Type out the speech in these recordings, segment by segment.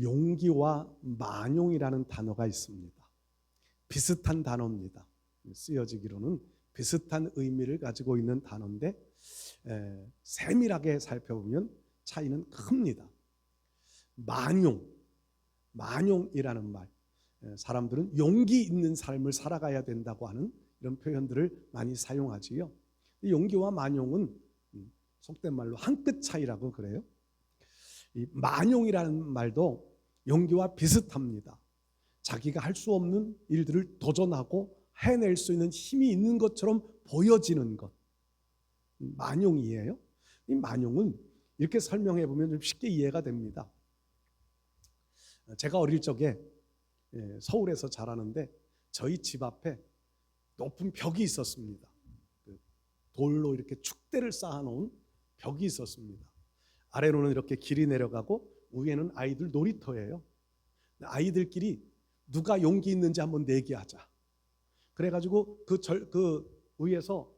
용기와 만용이라는 단어가 있습니다. 비슷한 단어입니다. 쓰여지기로는 비슷한 의미를 가지고 있는 단어인데 에, 세밀하게 살펴보면 차이는 큽니다. 만용, 만용이라는 말, 에, 사람들은 용기 있는 삶을 살아가야 된다고 하는 이런 표현들을 많이 사용하지요. 이 용기와 만용은 음, 속된 말로 한 끗 차이라고 그래요. 이 만용이라는 말도 용기와 비슷합니다. 자기가 할 수 없는 일들을 도전하고 해낼 수 있는 힘이 있는 것처럼 보여지는 것. 만용이에요. 이 만용은 이렇게 설명해 보면 좀 쉽게 이해가 됩니다. 제가 어릴 적에 예, 서울에서 자라는데 저희 집 앞에 높은 벽이 있었습니다. 그 돌로 이렇게 축대를 쌓아놓은 벽이 있었습니다. 아래로는 이렇게 길이 내려가고 위에는 아이들 놀이터예요. 아이들끼리 누가 용기 있는지 한번 내기하자. 그래가지고 그 절 그 위에서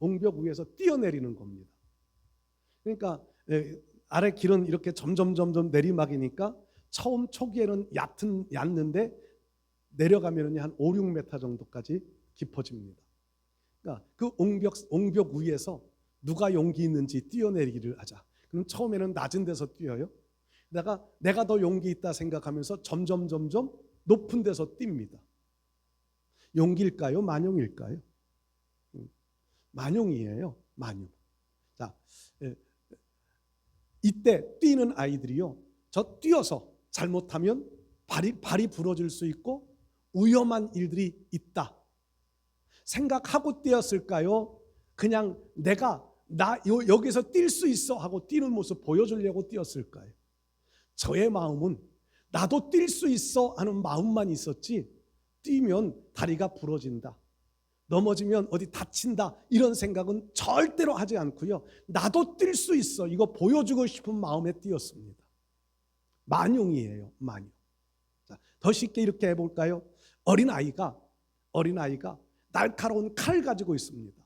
옹벽 위에서 뛰어내리는 겁니다. 그러니까 예, 아래 길은 이렇게 점점 점점 내리막이니까 처음 초기에는 얕은 얕는데 내려가면은 한 5, 6m 정도까지 깊어집니다. 그러니까 그 옹벽 옹벽 위에서 누가 용기 있는지 뛰어내리기를 하자. 그럼 처음에는 낮은 데서 뛰어요. 내가 내가 더 용기 있다 생각하면서 점점 점점 높은 데서 뜁니다. 용기일까요? 만용일까요? 음, 만용이에요. 만용. 자, 예, 이때 뛰는 아이들이요. 저 뛰어서 잘못하면 발이 발이 부러질 수 있고 위험한 일들이 있다. 생각하고 뛰었을까요? 그냥 내가 나 요- 여기서 뛸 수 있어 하고 뛰는 모습 보여주려고 뛰었을까요? 저의 마음은 나도 뛸 수 있어 하는 마음만 있었지 뛰면 다리가 부러진다. 넘어지면 어디 다친다. 이런 생각은 절대로 하지 않고요. 나도 뛸 수 있어. 이거 보여주고 싶은 마음에 뛰었습니다. 만용이에요. 만용. 자, 더 쉽게 이렇게 해볼까요? 어린 아이가 어린 아이가 날카로운 칼 가지고 있습니다.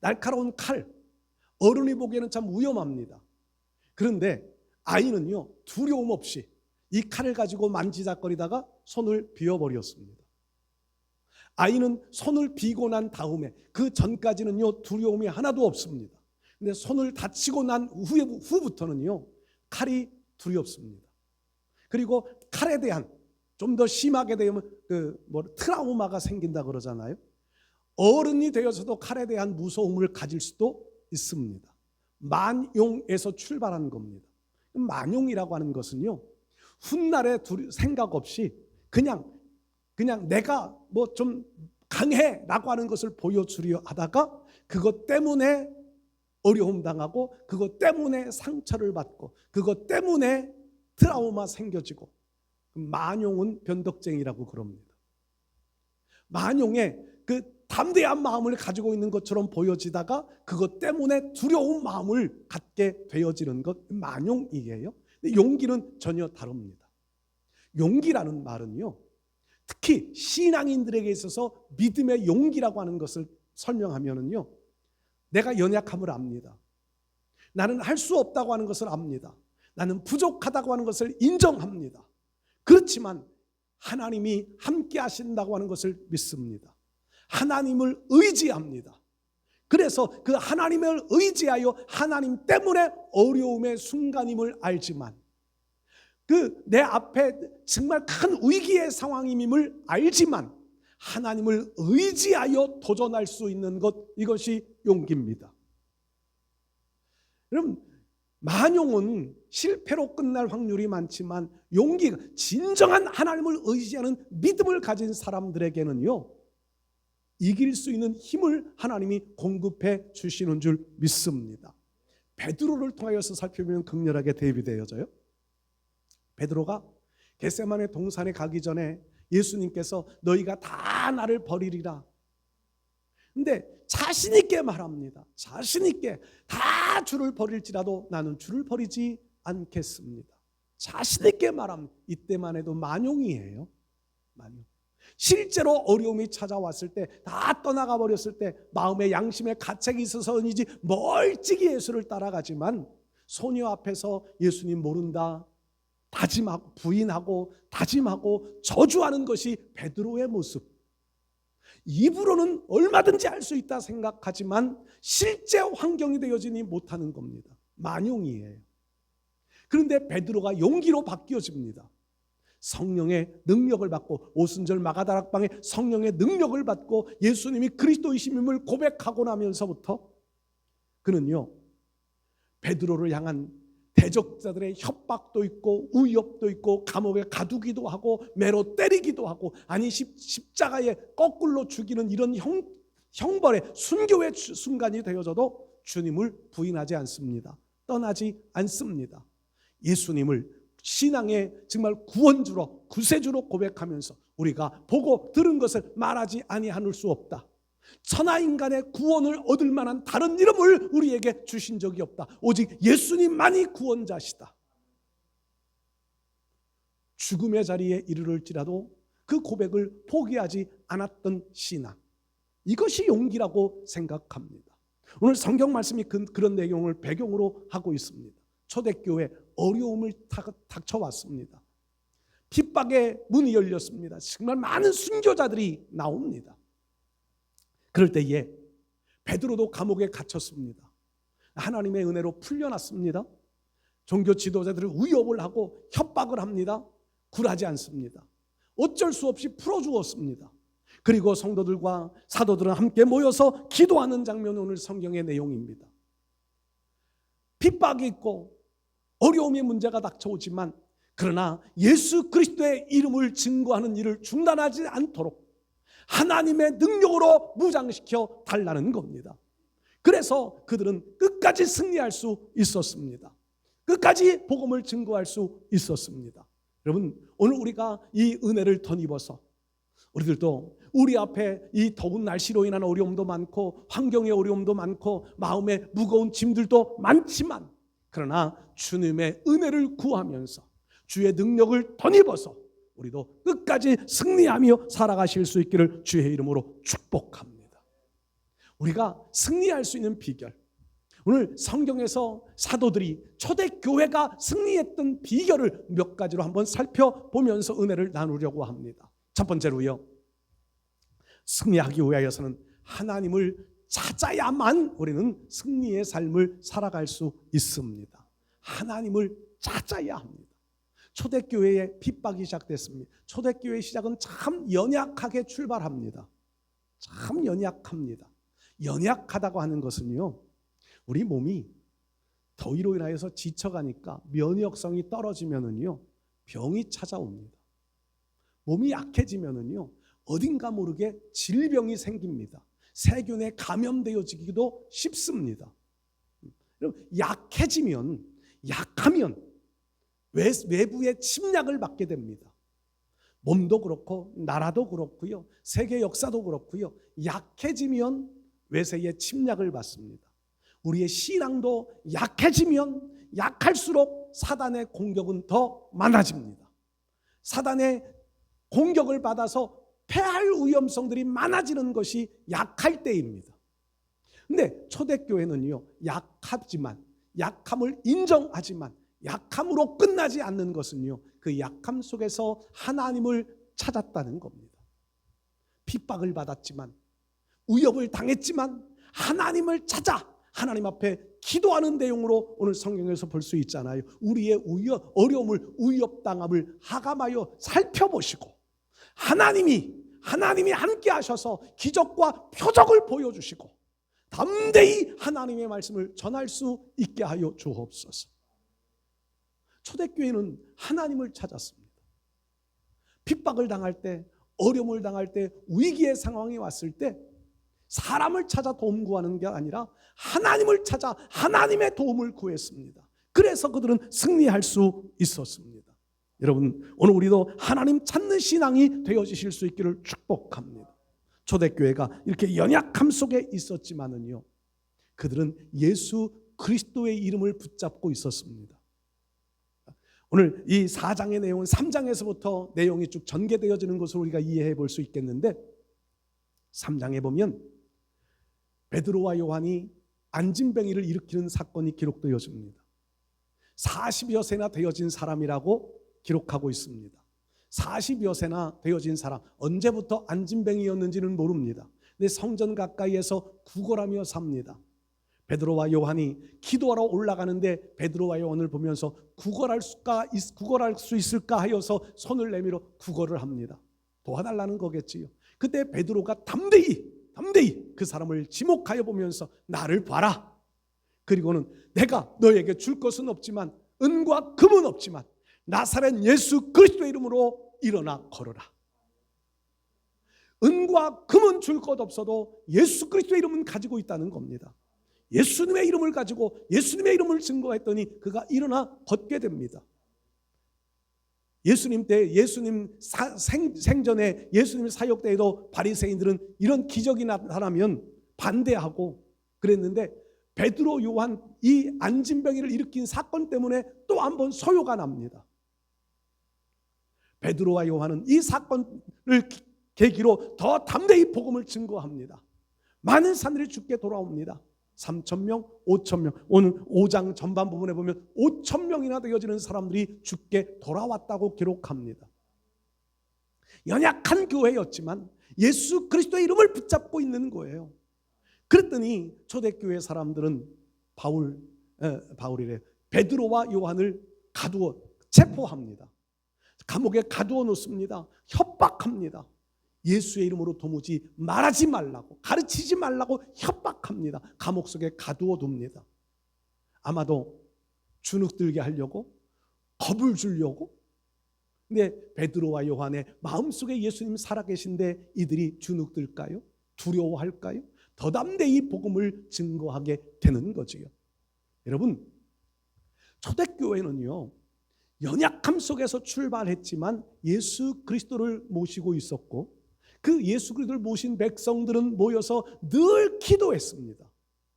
날카로운 칼. 어른이 보기에는 참 위험합니다. 그런데 아이는요 두려움 없이 이 칼을 가지고 만지작거리다가 손을 비워버렸습니다. 아이는 손을 비고 난 다음에 그 전까지는요 두려움이 하나도 없습니다. 근데 손을 다치고 난 후에, 후부터는요 칼이 두렵습니다. 그리고 칼에 대한 좀 더 심하게 되면 그 뭐 트라우마가 생긴다 그러잖아요. 어른이 되어서도 칼에 대한 무서움을 가질 수도 있습니다. 만용에서 출발한 겁니다. 만용이라고 하는 것은요 훗날에 생각 없이 그냥 그냥 내가 뭐 좀 강해라고 하는 것을 보여주려 하다가 그것 때문에 어려움 당하고 그것 때문에 상처를 받고 그것 때문에 트라우마 생겨지고 만용은 변덕쟁이라고 그럽니다. 만용의 그 담대한 마음을 가지고 있는 것처럼 보여지다가 그것 때문에 두려운 마음을 갖게 되어지는 것 만용이에요. 용기는 전혀 다릅니다. 용기라는 말은요. 특히 신앙인들에게 있어서 믿음의 용기라고 하는 것을 설명하면은요. 내가 연약함을 압니다. 나는 할 수 없다고 하는 것을 압니다. 나는 부족하다고 하는 것을 인정합니다. 그렇지만 하나님이 함께 하신다고 하는 것을 믿습니다. 하나님을 의지합니다. 그래서 그 하나님을 의지하여 하나님 때문에 어려움의 순간임을 알지만 그 내 앞에 정말 큰 위기의 상황임을 알지만 하나님을 의지하여 도전할 수 있는 것 이것이 용기입니다. 여러분 만용은 실패로 끝날 확률이 많지만 용기가 진정한 하나님을 의지하는 믿음을 가진 사람들에게는요 이길 수 있는 힘을 하나님이 공급해 주시는 줄 믿습니다. 베드로를 통하여서 살펴보면 극렬하게 대비되어져요. 베드로가 겟세만의 동산에 가기 전에 예수님께서 너희가 다 나를 버리리라. 근데 자신 있게 말합니다. 자신 있게 다 주를 버릴지라도 나는 주를 버리지 않겠습니다. 자신 있게 말합니다. 이때만 해도 만용이에요. 만용. 실제로 어려움이 찾아왔을 때 다 떠나가 버렸을 때 마음의 양심에 가책이 있어서인지 멀찍이 예수를 따라가지만 소녀 앞에서 예수님 모른다. 다 다짐하고 부인하고 다짐하고 저주하는 것이 베드로의 모습. 입으로는 얼마든지 할 수 있다 생각하지만 실제 환경이 되어지니 못하는 겁니다. 만용이에요. 그런데 베드로가 용기로 바뀌어집니다. 성령의 능력을 받고 오순절 마가다락방에 성령의 능력을 받고 예수님이 그리스도이심을 고백하고 나면서부터 그는요 베드로를 향한 대적자들의 협박도 있고 우협도 있고 감옥에 가두기도 하고 매로 때리기도 하고 아니 십, 십자가에 거꾸로 죽이는 이런 형, 형벌의 순교의 주- 순간이 되어져도 주님을 부인하지 않습니다. 떠나지 않습니다. 예수님을 신앙의 정말 구원주로 구세주로 고백하면서 우리가 보고 들은 것을 말하지 아니할 수 없다. 천하 인간의 구원을 얻을 만한 다른 이름을 우리에게 주신 적이 없다. 오직 예수님만이 구원자시다. 죽음의 자리에 이르를지라도 그 고백을 포기하지 않았던 신앙. 이것이 용기라고 생각합니다. 오늘 성경 말씀이 그, 그런 내용을 배경으로 하고 있습니다. 초대교회 어려움을 닥- 닥쳐왔습니다. 핍박의 문이 열렸습니다. 정말 많은 순교자들이 나옵니다. 그럴 때에 베드로도 감옥에 갇혔습니다. 하나님의 은혜로 풀려났습니다. 종교 지도자들을 위협을 하고 협박을 합니다. 굴하지 않습니다. 어쩔 수 없이 풀어주었습니다. 그리고 성도들과 사도들은 함께 모여서 기도하는 장면이 오늘 성경의 내용입니다. 핍박이 있고 어려움의 문제가 닥쳐오지만 그러나 예수 그리스도의 이름을 증거하는 일을 중단하지 않도록 하나님의 능력으로 무장시켜 달라는 겁니다. 그래서 그들은 끝까지 승리할 수 있었습니다. 끝까지 복음을 증거할 수 있었습니다. 여러분, 오늘 우리가 이 은혜를 덧입어서 우리들도 우리 앞에 이 더운 날씨로 인한 어려움도 많고 환경의 어려움도 많고 마음에 무거운 짐들도 많지만 그러나 주님의 은혜를 구하면서 주의 능력을 덧입어서 우리도 끝까지 승리하며 살아가실 수 있기를 주의 이름으로 축복합니다. 우리가 승리할 수 있는 비결. 오늘 성경에서 사도들이 초대교회가 승리했던 비결을 몇 가지로 한번 살펴보면서 은혜를 나누려고 합니다. 첫 번째로요. 승리하기 위하여서는 하나님을 찾아야만 우리는 승리의 삶을 살아갈 수 있습니다. 하나님을 찾아야 합니다. 초대교회의 핍박이 시작됐습니다. 초대교회 시작은 참 연약하게 출발합니다. 참 연약합니다. 연약하다고 하는 것은요, 우리 몸이 더위로 인하여서 지쳐가니까 면역성이 떨어지면은요, 병이 찾아옵니다. 몸이 약해지면은요, 어딘가 모르게 질병이 생깁니다. 세균에 감염되어지기도 쉽습니다. 약해지면, 약하면 외, 외부의 침략을 받게 됩니다. 몸도 그렇고 나라도 그렇고요. 세계 역사도 그렇고요. 약해지면 외세의 침략을 받습니다. 우리의 신앙도 약해지면 약할수록 사단의 공격은 더 많아집니다. 사단의 공격을 받아서 패할 위험성들이 많아지는 것이 약할 때입니다. 근데 초대교회는요, 약하지만, 약함을 인정하지만, 약함으로 끝나지 않는 것은요, 그 약함 속에서 하나님을 찾았다는 겁니다. 핍박을 받았지만, 위협을 당했지만, 하나님을 찾아 하나님 앞에 기도하는 내용으로 오늘 성경에서 볼 수 있잖아요. 우리의 위협, 어려움을 위협당함을 하감하여 살펴보시고, 하나님이 하나님이 함께 하셔서 기적과 표적을 보여주시고 담대히 하나님의 말씀을 전할 수 있게 하여 주옵소서. 초대교회는 하나님을 찾았습니다. 핍박을 당할 때, 어려움을 당할 때, 위기의 상황이 왔을 때 사람을 찾아 도움 구하는 게 아니라 하나님을 찾아 하나님의 도움을 구했습니다. 그래서 그들은 승리할 수 있었습니다. 여러분, 오늘 우리도 하나님 찾는 신앙이 되어지실 수 있기를 축복합니다. 초대교회가 이렇게 연약함 속에 있었지만은요, 그들은 예수 그리스도의 이름을 붙잡고 있었습니다. 오늘 이 4장의 내용은 3장에서부터 내용이 쭉 전개되어지는 것을 우리가 이해해 볼 수 있겠는데 3장에 보면 베드로와 요한이 안진뱅이를 일으키는 사건이 기록되어집니다. 40여 세나 되어진 사람이라고 기록하고 있습니다. 40여 세나 되어진 사람 언제부터 안진뱅이였는지는 모릅니다. 근데 성전 가까이에서 구걸하며 삽니다. 베드로와 요한이 기도하러 올라가는데 베드로와 요한을 보면서 구걸할 수가 구걸할 수 있을까 하여서 손을 내밀어 구걸을 합니다. 도와달라는 거겠지요. 그때 베드로가 담대히 담대히 그 사람을 지목하여 보면서 나를 봐라. 그리고는 내가 너에게 줄 것은 없지만 은과 금은 없지만 나사렛 예수 그리스도의 이름으로 일어나 걸어라. 은과 금은 줄 것 없어도 예수 그리스도의 이름은 가지고 있다는 겁니다. 예수님의 이름을 가지고 예수님의 이름을 증거했더니 그가 일어나 걷게 됩니다. 예수님 때 예수님 사, 생, 생전에 예수님 사역 때에도 바리새인들은 이런 기적이 나타나면 반대하고 그랬는데 베드로 요한 이 안진병이를 일으킨 사건 때문에 또 한 번 소요가 납니다. 베드로와 요한은 이 사건을 계기로 더 담대히 복음을 증거합니다. 많은 사람들이 죽게 돌아옵니다. 3천 명, 5천 명. 오늘 5장 전반 부분에 보면 5천 명이나 되어지는 사람들이 죽게 돌아왔다고 기록합니다. 연약한 교회였지만 예수 그리스도의 이름을 붙잡고 있는 거예요. 그랬더니 초대교회 사람들은 바울 에, 바울이래 베드로와 요한을 가두어 체포합니다. 감옥에 가두어 놓습니다. 협박합니다. 예수의 이름으로 도무지 말하지 말라고 가르치지 말라고 협박합니다. 감옥 속에 가두어 둡니다. 아마도 주눅 들게 하려고 겁을 주려고 근데 베드로와 요한의 마음속에 예수님 살아계신데 이들이 주눅 들까요? 두려워할까요? 더 담대히 복음을 증거하게 되는 거지요. 여러분 초대교회는요 연약함 속에서 출발했지만 예수 그리스도를 모시고 있었고 그 예수 그리스도를 모신 백성들은 모여서 늘 기도했습니다.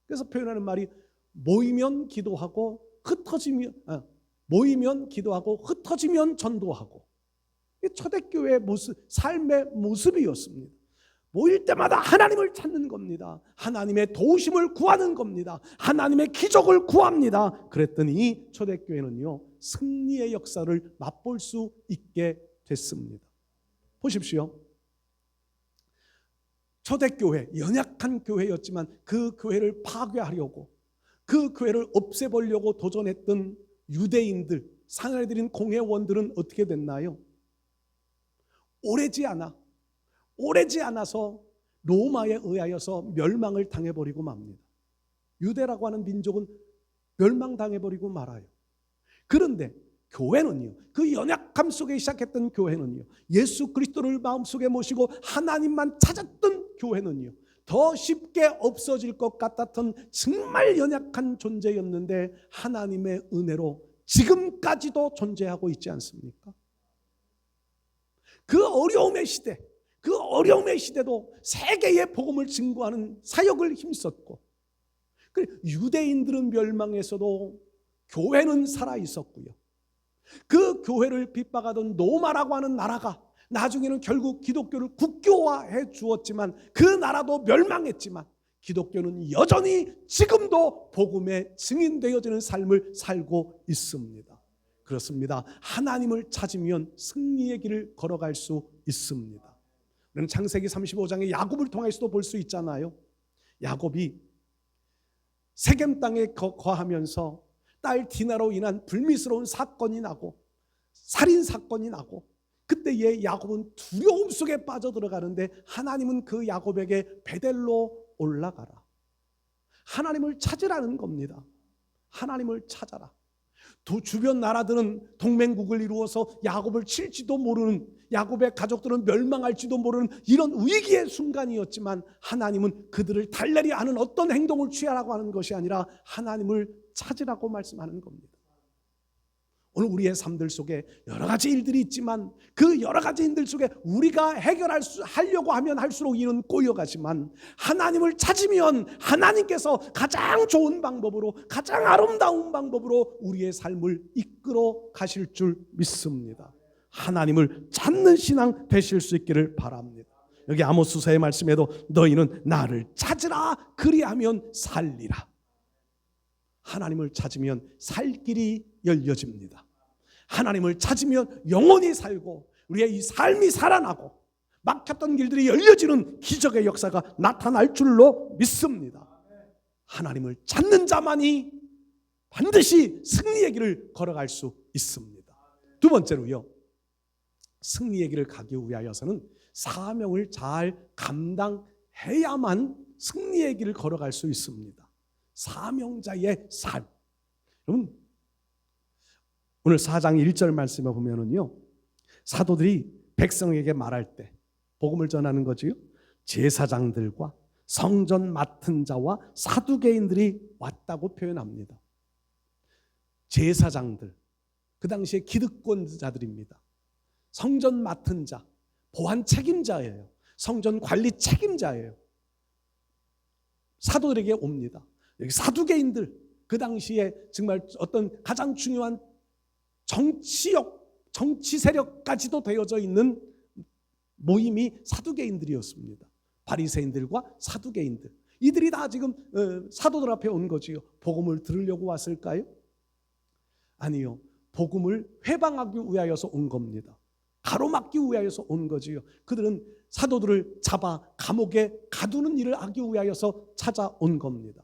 그래서 표현하는 말이 모이면 기도하고 흩어지면 아, 모이면 기도하고 흩어지면 전도하고 초대교회의 모습 삶의 모습이었습니다. 모일 때마다 하나님을 찾는 겁니다. 하나님의 도우심을 구하는 겁니다. 하나님의 기적을 구합니다. 그랬더니 초대교회는요 승리의 역사를 맛볼 수 있게 됐습니다. 보십시오. 초대교회, 연약한 교회였지만 그 교회를 파괴하려고 그 교회를 없애보려고 도전했던 유대인들, 상하들인 공회원들은 어떻게 됐나요? 오래지 않아, 오래지 않아서 로마에 의하여서 멸망을 당해버리고 맙니다. 유대라고 하는 민족은 멸망당해버리고 말아요. 그런데 교회는요. 그 연약함 속에 시작했던 교회는요. 예수 그리스도를 마음속에 모시고 하나님만 찾았던 교회는요. 더 쉽게 없어질 것 같았던 정말 연약한 존재였는데 하나님의 은혜로 지금까지도 존재하고 있지 않습니까? 그 어려움의 시대, 그 어려움의 시대도 세계의 복음을 증거하는 사역을 힘썼고, 유대인들은 멸망해서도 교회는 살아 있었고요. 그 교회를 핍박하던 노마라고 하는 나라가 나중에는 결국 기독교를 국교화해 주었지만 그 나라도 멸망했지만 기독교는 여전히 지금도 복음에 증인되어지는 삶을 살고 있습니다. 그렇습니다. 하나님을 찾으면 승리의 길을 걸어갈 수 있습니다. 우리는 창세기 35장의 야곱을 통해서도 볼 수 있잖아요. 야곱이 세겜 땅에 거하면서 딸 디나로 인한 불미스러운 사건이 나고 살인 사건이 나고 그때의 야곱은 두려움 속에 빠져들어가는데 하나님은 그 야곱에게 베델로 올라가라. 하나님을 찾으라는 겁니다. 하나님을 찾아라. 두 주변 나라들은 동맹국을 이루어서 야곱을 칠지도 모르는 야곱의 가족들은 멸망할지도 모르는 이런 위기의 순간이었지만 하나님은 그들을 달래리 하는 어떤 행동을 취하라고 하는 것이 아니라 하나님을 찾으라고 말씀하는 겁니다. 오늘 우리의 삶들 속에 여러 가지 일들이 있지만 그 여러 가지 일들 속에 우리가 해결할 수 하려고 하면 할수록 이는 꼬여가지만 하나님을 찾으면 하나님께서 가장 좋은 방법으로 가장 아름다운 방법으로 우리의 삶을 이끌어 가실 줄 믿습니다. 하나님을 찾는 신앙 되실 수 있기를 바랍니다. 여기 아모스서의 말씀에도 너희는 나를 찾으라 그리하면 살리라. 하나님을 찾으면 살 길이 열려집니다. 하나님을 찾으면 영원히 살고 우리의 이 삶이 살아나고 막혔던 길들이 열려지는 기적의 역사가 나타날 줄로 믿습니다. 하나님을 찾는 자만이 반드시 승리의 길을 걸어갈 수 있습니다. 두 번째로요. 승리의 길을 가기 위하여서는 사명을 잘 감당해야만 승리의 길을 걸어갈 수 있습니다. 사명자의 삶. 여러분 오늘 4장 1절 말씀에 보면은요. 사도들이 백성에게 말할 때 복음을 전하는 거지요. 제사장들과 성전 맡은 자와 사두개인들이 왔다고 표현합니다. 제사장들 그 당시에 기득권자들입니다. 성전 맡은 자, 보안 책임자예요. 성전 관리 책임자예요. 사도들에게 옵니다. 여기 사두개인들 그 당시에 정말 어떤 가장 중요한 정치력, 정치 세력까지도 되어져 있는 모임이 사두개인들이었습니다. 바리새인들과 사두개인들. 이들이 다 지금 어, 사도들 앞에 온 거지요. 복음을 들으려고 왔을까요? 아니요. 복음을 회방하기 위하여서 온 겁니다. 가로막기 위하여서 온 거지요. 그들은 사도들을 잡아 감옥에 가두는 일을 하기 위하여서 찾아온 겁니다.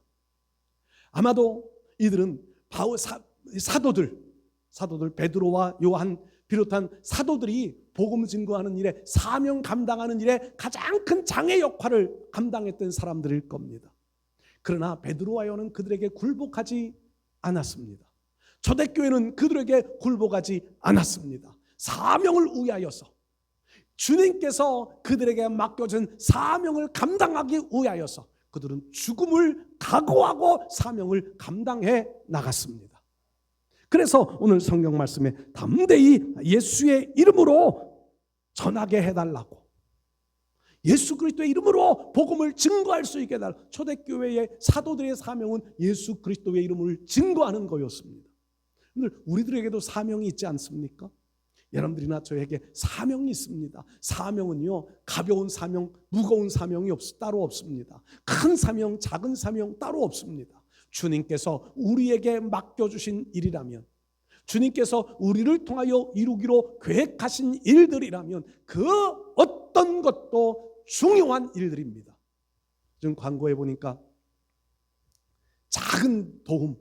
아마도 이들은 바울 사, 사도들 사도들 베드로와 요한 비롯한 사도들이 복음 증거하는 일에 사명 감당하는 일에 가장 큰 장애 역할을 감당했던 사람들일 겁니다. 그러나 베드로와 요한은 그들에게 굴복하지 않았습니다. 초대교회는 그들에게 굴복하지 않았습니다. 사명을 위하여서 주님께서 그들에게 맡겨준 사명을 감당하기 위하여서 그들은 죽음을 각오하고 사명을 감당해 나갔습니다. 그래서 오늘 성경 말씀에 담대히 예수의 이름으로 전하게 해달라고 예수 그리스도의 이름으로 복음을 증거할 수 있게 해달라 초대교회의 사도들의 사명은 예수 그리스도의 이름을 증거하는 거였습니다. 오늘 우리들에게도 사명이 있지 않습니까? 여러분들이나 저에게 사명이 있습니다. 사명은요, 가벼운 사명, 무거운 사명이 없, 따로 없습니다. 큰 사명, 작은 사명 따로 없습니다. 주님께서 우리에게 맡겨주신 일이라면, 주님께서 우리를 통하여 이루기로 계획하신 일들이라면, 그 어떤 것도 중요한 일들입니다. 지금 광고에 보니까 작은 도움,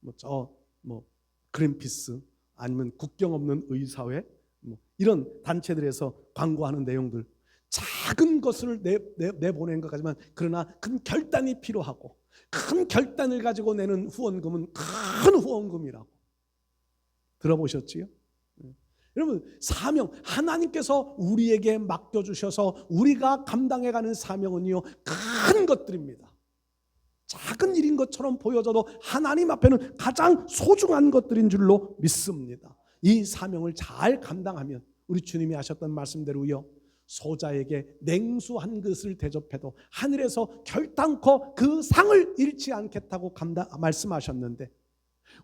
뭐 저, 뭐, 그린피스, 아니면 국경 없는 의사회 뭐 이런 단체들에서 광고하는 내용들 작은 것을 내, 내, 내보낸 것 같지만 그러나 큰 결단이 필요하고 큰 결단을 가지고 내는 후원금은 큰 후원금이라고 들어보셨지요? 네. 여러분 사명 하나님께서 우리에게 맡겨 주셔서 우리가 감당해 가는 사명은요 큰 것들입니다. 작은 일인 것처럼 보여져도 하나님 앞에는 가장 소중한 것들인 줄로 믿습니다. 이 사명을 잘 감당하면 우리 주님이 하셨던 말씀대로요. 소자에게 냉수 한 그릇을 대접해도 하늘에서 결단코 그 상을 잃지 않겠다고 감당, 말씀하셨는데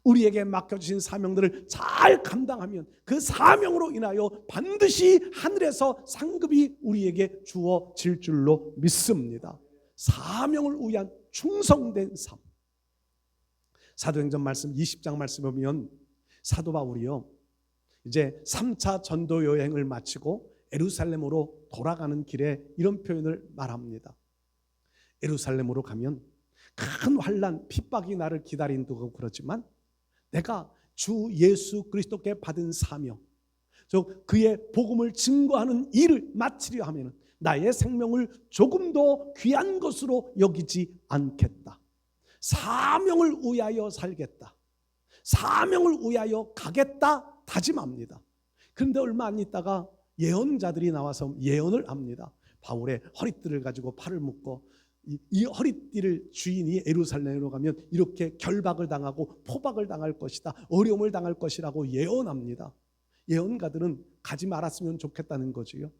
우리에게 맡겨주신 사명들을 잘 감당하면 그 사명으로 인하여 반드시 하늘에서 상급이 우리에게 주어질 줄로 믿습니다. 사명을 위한 충성된 삶. 사도행전 말씀 20장 말씀 보면 사도 바울이요. 이제 3차 전도 여행을 마치고 에루살렘으로 돌아가는 길에 이런 표현을 말합니다. 에루살렘으로 가면 큰 환란, 핍박이 나를 기다린다고 그러지만 내가 주 예수 그리스도께 받은 사명, 저 그의 복음을 증거하는 일을 마치려 하면 나의 생명을 조금도 귀한 것으로 여기지 않겠다. 사명을 위하여 살겠다. 사명을 위하여 가겠다 다짐합니다. 그런데 얼마 안 있다가 예언자들이 나와서 예언을 합니다. 바울의 허리띠를 가지고 팔을 묶고 이, 이 허리띠를 주인이 에루살렘으로 가면 이렇게 결박을 당하고 포박을 당할 것이다. 어려움을 당할 것이라고 예언합니다. 예언가들은 가지 말았으면 좋겠다는 거지요.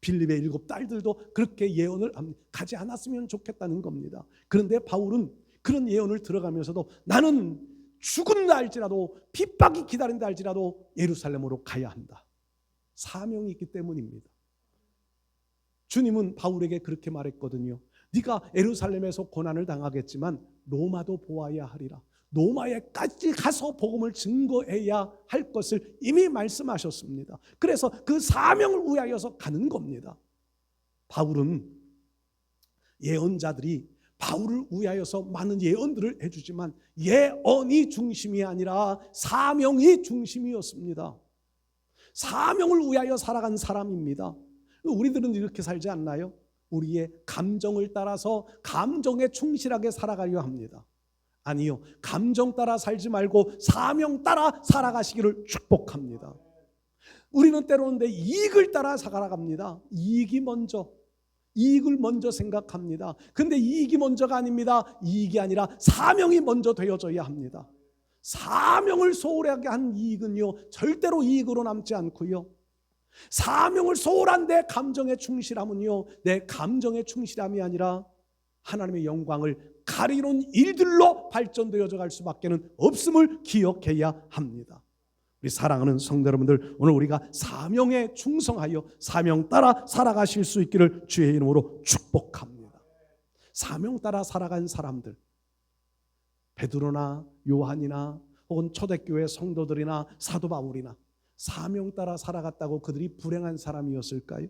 빌립의 일곱 딸들도 그렇게 예언을 가지 않았으면 좋겠다는 겁니다. 그런데 바울은 그런 예언을 들어가면서도 나는 죽은다 할지라도 핍박이 기다린다 할지라도 예루살렘으로 가야 한다. 사명이 있기 때문입니다. 주님은 바울에게 그렇게 말했거든요. 네가 예루살렘에서 고난을 당하겠지만 로마도 보아야 하리라. 로마에까지 가서 복음을 증거해야 할 것을 이미 말씀하셨습니다. 그래서 그 사명을 위하여서 가는 겁니다. 바울은 예언자들이 바울을 위하여서 많은 예언들을 해주지만 예언이 중심이 아니라 사명이 중심이었습니다. 사명을 위하여 살아간 사람입니다. 우리들은 이렇게 살지 않나요? 우리의 감정을 따라서 감정에 충실하게 살아가려 합니다. 아니요. 감정 따라 살지 말고 사명 따라 살아가시기를 축복합니다. 우리는 때로는 내 이익을 따라 살아갑니다. 이익이 먼저. 이익을 먼저 생각합니다. 근데 이익이 먼저가 아닙니다. 이익이 아니라 사명이 먼저 되어져야 합니다. 사명을 소홀하게 한 이익은요, 절대로 이익으로 남지 않고요. 사명을 소홀한 내 감정에 충실함은요, 내 감정에 충실함이 아니라 하나님의 영광을 가리는 일들로 발전되어져 갈 수밖에 는 없음을 기억해야 합니다. 우리 사랑하는 성도 여러분들, 오늘 우리가 사명에 충성하여 사명 따라 살아가실 수 있기를 주의 이름으로 축복합니다. 사명 따라 살아간 사람들, 베드로나 요한이나 혹은 초대교회 성도들이나 사도 바울이나 사명 따라 살아갔다고 그들이 불행한 사람이었을까요?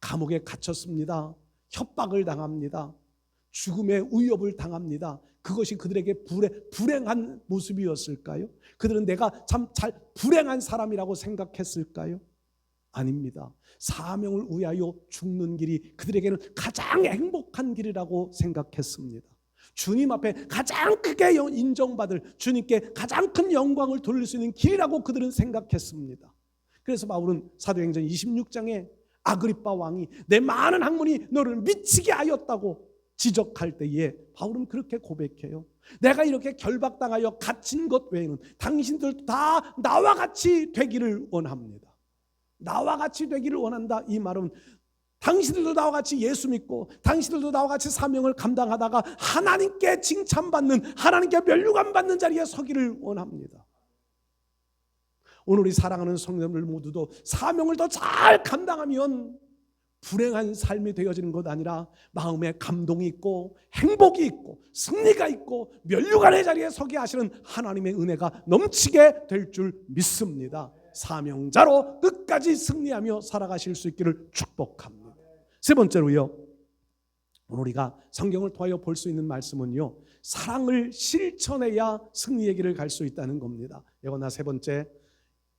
감옥에 갇혔습니다. 협박을 당합니다. 죽음의 위협을 당합니다. 그것이 그들에게 불행, 불행한 모습이었을까요? 그들은 내가 참 잘 불행한 사람이라고 생각했을까요? 아닙니다. 사명을 위하여 죽는 길이 그들에게는 가장 행복한 길이라고 생각했습니다. 주님 앞에 가장 크게 인정받을 주님께 가장 큰 영광을 돌릴 수 있는 길이라고 그들은 생각했습니다. 그래서 바울은 사도행전 26장에 아그리빠 왕이 내 많은 학문이 너를 미치게 하였다고 지적할 때에 바울은 그렇게 고백해요. 내가 이렇게 결박당하여 갇힌 것 외에는 당신들도 다 나와 같이 되기를 원합니다. 나와 같이 되기를 원한다. 이 말은 당신들도 나와 같이 예수 믿고 당신들도 나와 같이 사명을 감당하다가 하나님께 칭찬받는 하나님께 멸류관 받는 자리에 서기를 원합니다. 오늘 우리 사랑하는 성도들 모두도 사명을 더 잘 감당하면 불행한 삶이 되어지는 것 아니라 마음에 감동이 있고 행복이 있고 승리가 있고 멸류관의 자리에 서게 하시는 하나님의 은혜가 넘치게 될 줄 믿습니다. 사명자로 끝까지 승리하며 살아가실 수 있기를 축복합니다. 세 번째로요. 오늘 우리가 성경을 통하여 볼 수 있는 말씀은요. 사랑을 실천해야 승리의 길을 갈 수 있다는 겁니다. 이거나 세 번째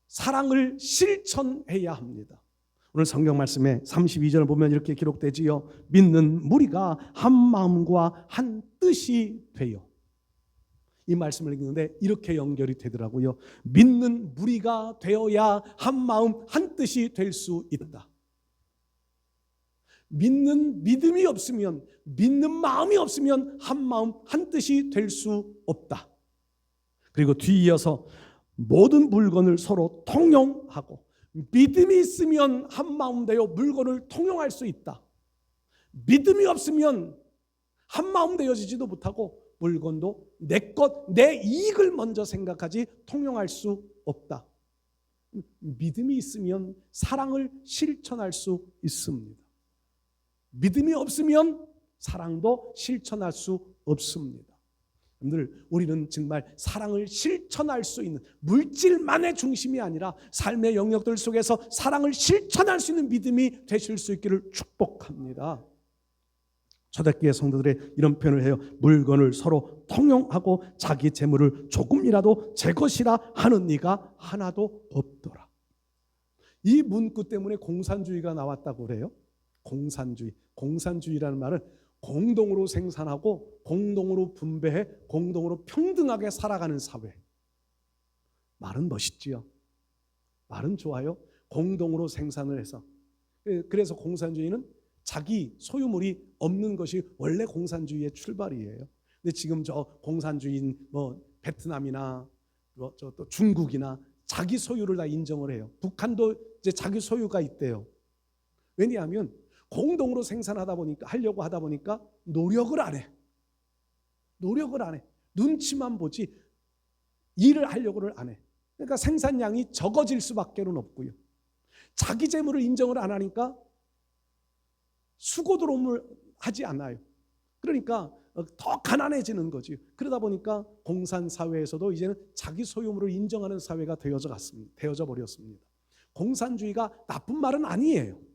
사랑을 실천해야 합니다. 오늘 성경 말씀에 32절을 보면 이렇게 기록되지요. 믿는 무리가 한 마음과 한 뜻이 되요. 이 말씀을 읽는데 이렇게 연결이 되더라고요. 믿는 무리가 되어야 한 마음 한 뜻이 될 수 있다. 믿는 믿음이 없으면 믿는 마음이 없으면 한 마음 한 뜻이 될 수 없다. 그리고 뒤이어서 모든 물건을 서로 통용하고 믿음이 있으면 한 마음 되어 물건을 통용할 수 있다. 믿음이 없으면 한 마음 되어지지도 못하고 물건도 내 것, 내 이익을 먼저 생각하지 통용할 수 없다. 믿음이 있으면 사랑을 실천할 수 있습니다. 믿음이 없으면 사랑도 실천할 수 없습니다. 여러분들 우리는 정말 사랑을 실천할 수 있는 물질만의 중심이 아니라 삶의 영역들 속에서 사랑을 실천할 수 있는 믿음이 되실 수 있기를 축복합니다. 초대교회 성도들의 이런 표현을 해요. 물건을 서로 통용하고 자기 재물을 조금이라도 제 것이라 하는 이가 하나도 없더라. 이 문구 때문에 공산주의가 나왔다고 그래요. 공산주의. 공산주의라는 말은 공동으로 생산하고 공동으로 분배해 공동으로 평등하게 살아가는 사회. 말은 멋있지요. 말은 좋아요. 공동으로 생산을 해서. 예, 그래서 공산주의는 자기 소유물이 없는 것이 원래 공산주의의 출발이에요. 근데 지금 저 공산주의인 뭐 베트남이나 뭐 저또 중국이나 자기 소유를 다 인정을 해요. 북한도 이제 자기 소유가 있대요. 왜냐하면 공동으로 생산하다 보니까 하려고 하다 보니까 노력을 안 해. 노력을 안 해. 눈치만 보지 일을 하려고를 안 해. 그러니까 생산량이 적어질 수밖에는 없고요. 자기 재물을 인정을 안 하니까 수고도움을 하지 않아요. 그러니까 어, 더 가난해지는 거지. 그러다 보니까 공산 사회에서도 이제는 자기 소유물을 인정하는 사회가 되어져 갔습니다. 되어져 버렸습니다. 공산주의가 나쁜 말은 아니에요.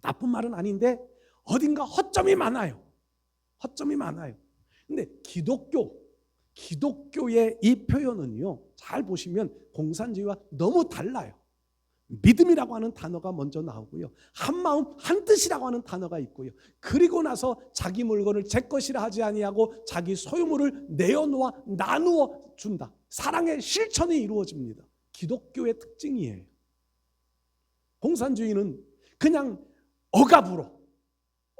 나쁜 말은 아닌데 어딘가 허점이 많아요. 허점이 많아요. 근데 기독교 기독교의 이 표현은요. 잘 보시면 공산주의와 너무 달라요. 믿음이라고 하는 단어가 먼저 나오고요. 한 마음 한 뜻이라고 하는 단어가 있고요. 그리고 나서 자기 물건을 제 것이라 하지 아니하고 자기 소유물을 내어놓아 나누어 준다. 사랑의 실천이 이루어집니다. 기독교의 특징이에요. 공산주의는 그냥 억압으로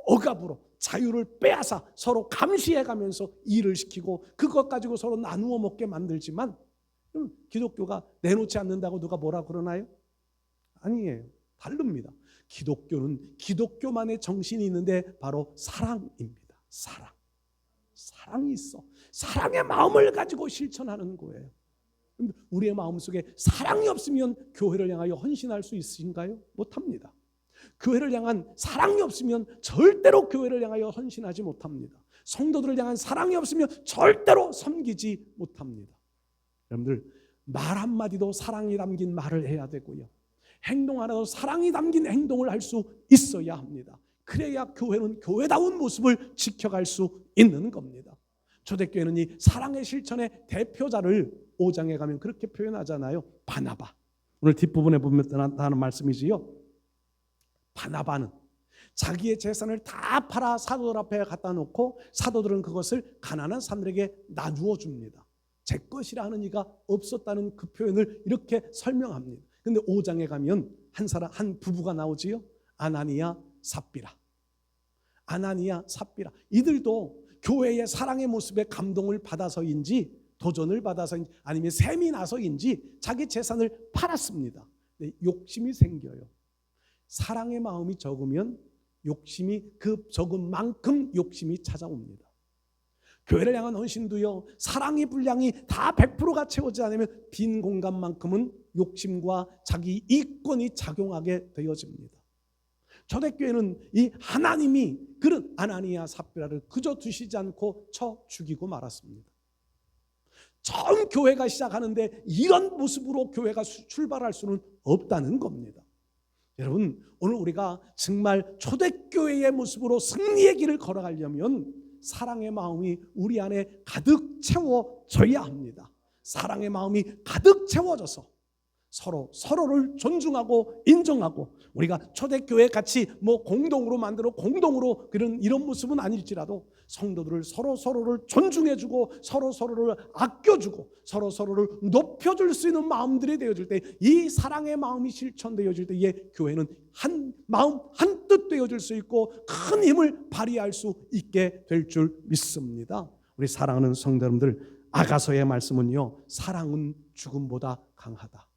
억압으로 자유를 빼앗아 서로 감시해 가면서 일을 시키고 그것 가지고 서로 나누어 먹게 만들지만 그럼 기독교가 내놓지 않는다고 누가 뭐라 그러나요? 아니에요. 다릅니다. 기독교는 기독교만의 정신이 있는데 바로 사랑입니다. 사랑. 사랑이 있어. 사랑의 마음을 가지고 실천하는 거예요. 우리의 마음속에 사랑이 없으면 교회를 향하여 헌신할 수 있으신가요? 못합니다. 교회를 향한 사랑이 없으면 절대로 교회를 향하여 헌신하지 못합니다. 성도들을 향한 사랑이 없으면 절대로 섬기지 못합니다. 여러분들 말 한마디도 사랑이 담긴 말을 해야 되고요. 행동 하나도 사랑이 담긴 행동을 할 수 있어야 합니다. 그래야 교회는 교회다운 모습을 지켜갈 수 있는 겁니다. 초대교회는 이 사랑의 실천의 대표자를 5장에 가면 그렇게 표현하잖아요. 바나바. 오늘 뒷부분에 보면 나는 말씀이지요. 바나바는 자기의 재산을 다 팔아 사도들 앞에 갖다 놓고 사도들은 그것을 가난한 사람들에게 나누어 줍니다. 제 것이라 하는 이가 없었다는 그 표현을 이렇게 설명합니다. 근데 5장에 가면 한 사람 한 부부가 나오지요. 아나니아 삽비라. 아나니아 삽비라. 이들도 교회의 사랑의 모습에 감동을 받아서인지 도전을 받아서인지 아니면 셈이 나서인지 자기 재산을 팔았습니다. 네, 욕심이 생겨요. 사랑의 마음이 적으면 욕심이 그 적은 만큼 욕심이 찾아옵니다. 교회를 향한 헌신도요, 사랑의 분량이 다 100%가 채워지지 않으면 빈 공간만큼은 욕심과 자기 이권이 작용하게 되어집니다. 초대교회는 이 하나님이 그런 아나니아 삽비라를 그저 두시지 않고 쳐 죽이고 말았습니다. 처음 교회가 시작하는데 이런 모습으로 교회가 출발할 수는 없다는 겁니다. 여러분, 오늘 우리가 정말 초대교회의 모습으로 승리의 길을 걸어가려면 사랑의 마음이 우리 안에 가득 채워져야 합니다. 사랑의 마음이 가득 채워져서 서로 서로를 존중하고 인정하고 우리가 초대교회 같이 뭐 공동으로 만들어 공동으로 그런 이런 모습은 아닐지라도 성도들을 서로 서로를 존중해주고 서로 서로를 아껴주고 서로 서로를 높여줄 수 있는 마음들이 되어질 때 이 사랑의 마음이 실천되어질 때에 교회는 한 마음 한 뜻 되어질 수 있고 큰 힘을 발휘할 수 있게 될 줄 믿습니다. 우리 사랑하는 성도 여러분들 아가서의 말씀은요 사랑은 죽음보다 강하다.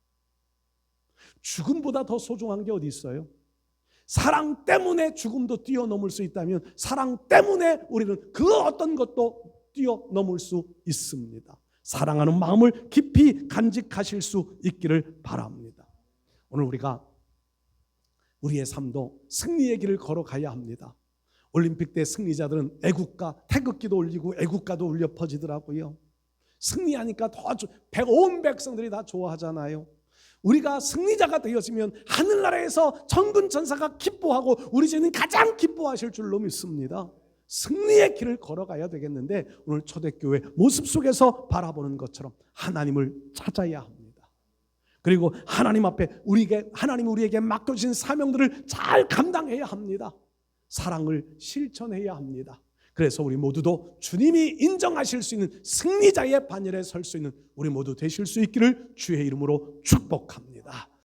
죽음보다 더 소중한 게 어디 있어요? 사랑 때문에 죽음도 뛰어넘을 수 있다면 사랑 때문에 우리는 그 어떤 것도 뛰어넘을 수 있습니다. 사랑하는 마음을 깊이 간직하실 수 있기를 바랍니다. 오늘 우리가 우리의 삶도 승리의 길을 걸어가야 합니다. 올림픽 때 승리자들은 애국가 태극기도 올리고 애국가도 울려 퍼지더라고요. 승리하니까 더온 백성들이 다 좋아하잖아요. 우리가 승리자가 되었으면 하늘나라에서 천군 천사가 기뻐하고 우리 주님 가장 기뻐하실 줄로 믿습니다. 승리의 길을 걸어가야 되겠는데 오늘 초대교회 모습 속에서 바라보는 것처럼 하나님을 찾아야 합니다. 그리고 하나님 앞에 우리에게 하나님 우리에게 맡겨진 사명들을 잘 감당해야 합니다. 사랑을 실천해야 합니다. 그래서 우리 모두도 주님이 인정하실 수 있는 승리자의 반열에 설 수 있는 우리 모두 되실 수 있기를 주의 이름으로 축복합니다.